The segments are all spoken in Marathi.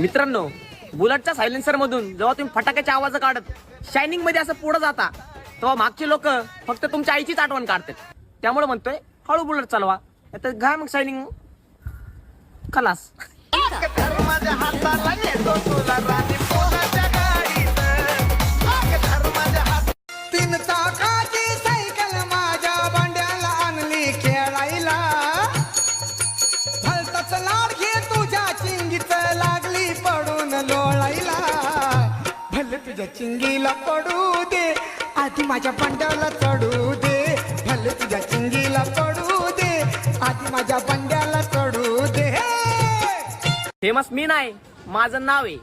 मित्रांनो बुलेटच्या सायलेन्सर मधून जेव्हा तुम्ही फटाक्याच्या आवाज काढत शायनिंगमध्ये असं पुढे जाता तेव्हा मागचे लोक फक्त तुमच्या आईचीच आठवण काढतात. त्यामुळे म्हणतोय हळू बुलेट चालवा. तर घ्या मग शायनिंग खलास. तुझ्या चिंगीला पडू दे. आधी माझ्या भांड्याला चढू दे. भले तुझ्या चिंगीला पडू दे. आधी माझ्या भांड्याला चढू दे. फेमस मी नाही माझं नाव आहे.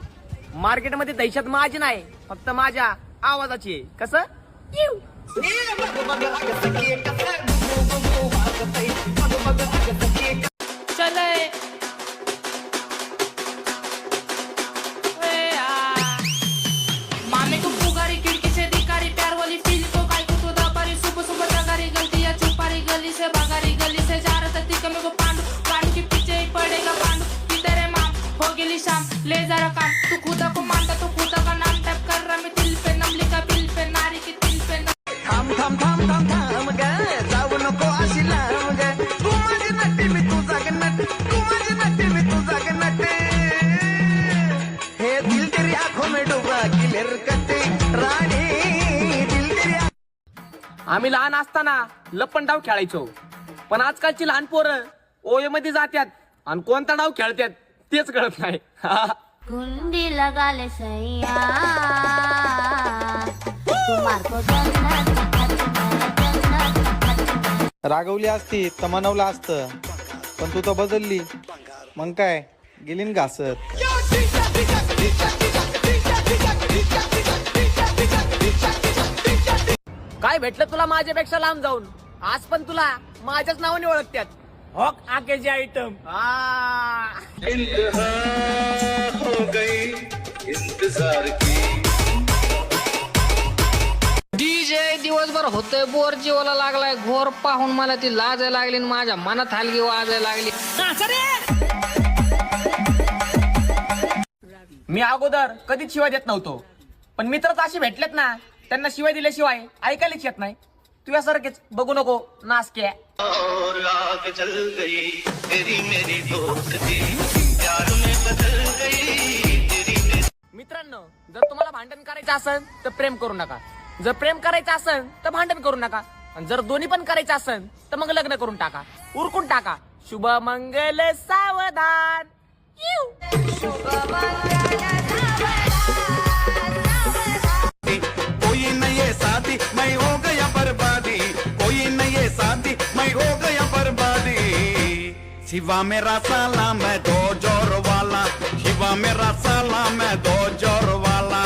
मार्केटमध्ये दहशत माझी नाही फक्त माझ्या आवाजाची आहे. कसं? येऊ. तू खुदा को मानता तू खुदा का नाम टैप कर रहा मैं दिल पे नम लिखा बिल पे नारी की दिल पे नम। थांब थांब थांब थांब थांब ग जाऊ नको अशी लांब ग. तू माझी नट्टी मी तुझा ग नट. तू माझी नट्टी मी तुझा ग नट. हे दिल तेरी आंखों में डूबा क्लियर करते राणी दिल तेरी आम्ही लहान असताना लप्पन डाव खेळायचो. पण आजकालची लहान पोरं ओये मध्ये जात्यात आणि कोणता डाव खेळतात तेच कळत नाही. कुंडी लगा ले सैया कुमार को जन्नत जन्नत रागवली असती तर मनवलं असतं. पण तू तर बदलली. मग काय? गेली न घासत. काय भेटलं तुला माझ्यापेक्षा लांब जाऊन? आज पण तुला माझ्याच नावाने ओळखतात हॉक आकेचे आयटम डीजे दिवसभर होतोय बोर जीवाला लागलाय घोर पाहून मला ती लाजायला लागली आणि माझ्या मनात हलगी वाजायला लागली. मी अगोदर कधीच शिवाय देत नव्हतो. पण मित्रच असे भेटलेत ना त्यांना शिवाय दिल्याशिवाय ऐकायलाच येत नाही. तुझ्यासारखेच बघू नको नासक्या और आग जल गई तेरी मेरी दोस्ती. प्यार में बदल गई तेरी मेरी मित्रांनो जर तुम्हाला भांडण करायचं असेल तर प्रेम करू नका. जर प्रेम करायचं असेल तर भांडण करू नका. आणि जर दोन्ही पण करायचं असेल तर मग लग्न करून टाका. उरकून टाका. शुभ मंगल सावधान शिवा मेरा साला मैं दो जोर वाला। शिवा मेरा साला मैं दो जोर वाला।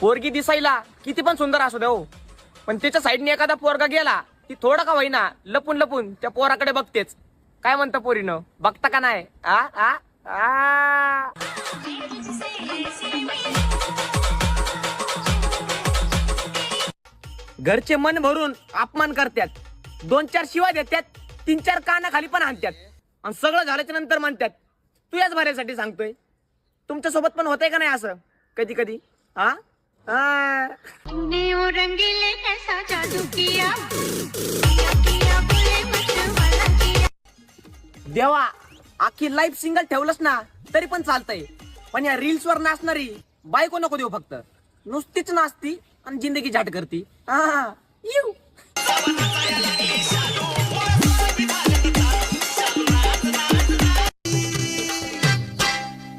पोरगी दिसायला किती पण सुंदर असू दे हो. पण त्याच्या साईडने एखादा पोरगा गेला ती थोडा का होईना लपून लपून त्या पोराकडे बघतेच. काय म्हणतं पोरीनं? बघता का नाही? आ आ आ. घरचे मन भरून अपमान करतात. दोन चार शिवाय देतात तीन चार कानाखाली पण आणतात आणि सगळं झाल्याच्यानंतर म्हणतात तू याच भरायसाठी सांगतोय. तुमच्यासोबत पण होतंय का नाही असं? कधी कधी हा. देवा आखी लाईफ सिंगल ठेवलंस ना तरी पण चालतंय. पण या रील्स वर नाचणारी बायको नको देऊ फक्त. नुसतीच नाचती आणि जिंदगी झाट करती. हा. येऊ.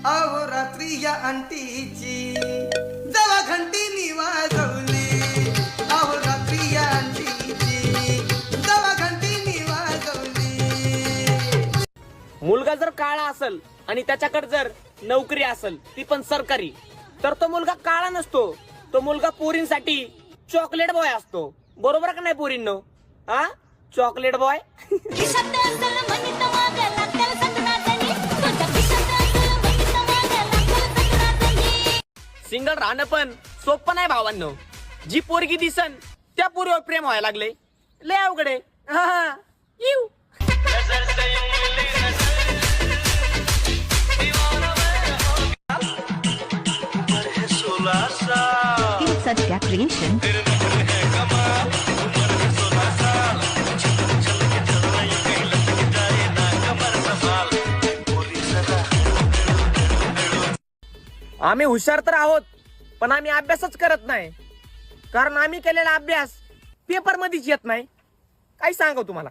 अहो रात्री या जवा घंटी अहो रात्री या जवा घंटी वाजवली मुलगा जर काळा असल आणि त्याच्याकडे जर नोकरी असेल ती पण सरकारी. तर तो मुलगा काळा नसतो. तो मुलगा पोरींसाठी चॉकलेट बॉय असतो. बरोबर का नाही पोरींनो? हा? चॉकलेट बॉय सिंगल राहणं पण सोपं नाही भावांनो. जी पोरगी दिसन त्या पोरीवर प्रेम व्हायला लागले. लय अवघड आहे. हा, हा. येऊ. आम्ही हुशार तर आहोत पण आम्ही अभ्यासच करत नाही. कारण आम्ही केलेला अभ्यास पेपर मध्येच येत नाही. काय सांगू तुम्हाला?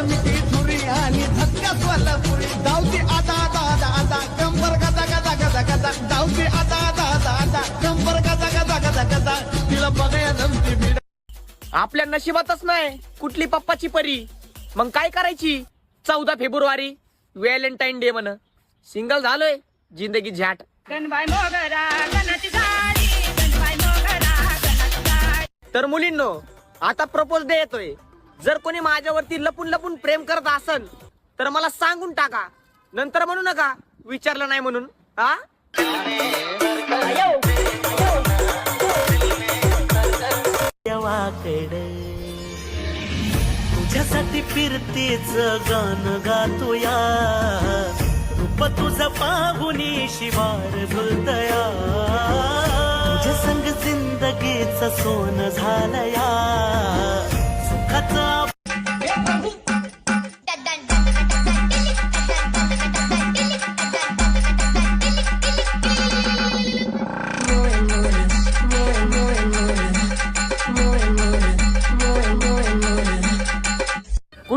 धुरी आणि आता आता आता आता. कंबर गदा गदा गदा गदा. धावती आता आता आता आता. कंबर गदा गदा गदा गदा. तिला बघाया जमती मी आपल्या नशिबातच नाही कुठली पप्पाची परी. मग काय करायची? चौदा फेब्रुवारी व्हॅलेंटाईन डे म्हण. सिंगल झालोय जिंदगी झॅट तर मुलींनो आता प्रपोज डे येतोय. जर कोणी माझ्यावरती लपून लपून प्रेम करत असन तर मला सांगून टाका. नंतर म्हणू नका विचारलं नाही म्हणून. हा? देवाकडे तुझ्यासाठी फिरतेच गाणं गातोया. रूप तुझं पाहुनी शिवार भुलतया. तुझ्या संग जिंदगीच सोन झालया.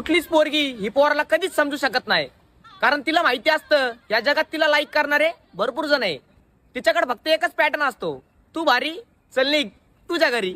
कुठलीच पोरगी ही पोराला कधीच समजू शकत नाही. कारण तिला माहिती असतं या जगात तिला लाईक करणारे भरपूर जण आहे. तिच्याकडे फक्त एकच पॅटर्न असतो. तू भारी चल निघ तुझ्या घरी.